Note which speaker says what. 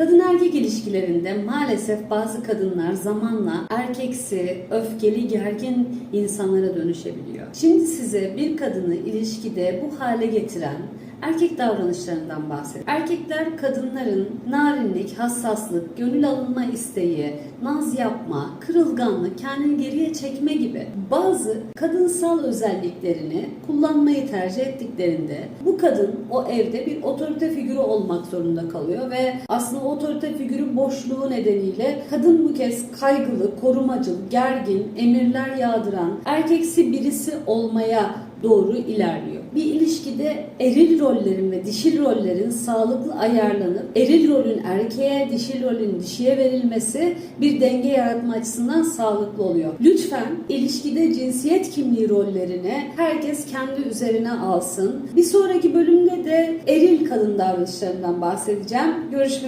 Speaker 1: Kadın erkek ilişkilerinde maalesef bazı kadınlar zamanla erkeksi, öfkeli, gergin insanlara dönüşebiliyor. Şimdi size bir kadını ilişkide bu hale getiren erkek davranışlarından bahsedeyim. Erkekler kadınların narinlik, hassaslık, gönül alınma isteği, naz yapma, kırılganlık, kendini geriye çekme gibi bazı kadınsal özelliklerini kullanmayı tercih ettiklerinde bu kadın o evde bir otorite figürü olmak zorunda kalıyor ve aslında otorite figürü boşluğu nedeniyle kadın bu kez kaygılı, korumacıl, gergin, emirler yağdıran, erkeksi birisi olmaya doğru ilerliyor. Bir ilişkide eril rollerin ve dişil rollerin sağlıklı ayarlanıp eril rolün erkeğe, dişil rolün dişiye verilmesi bir denge yaratma açısından sağlıklı oluyor. Lütfen ilişkide cinsiyet kimliği rollerini herkes kendi üzerine alsın. Bir sonraki bölümde de eril kadın davranışlarından bahsedeceğim. Görüşmek üzere.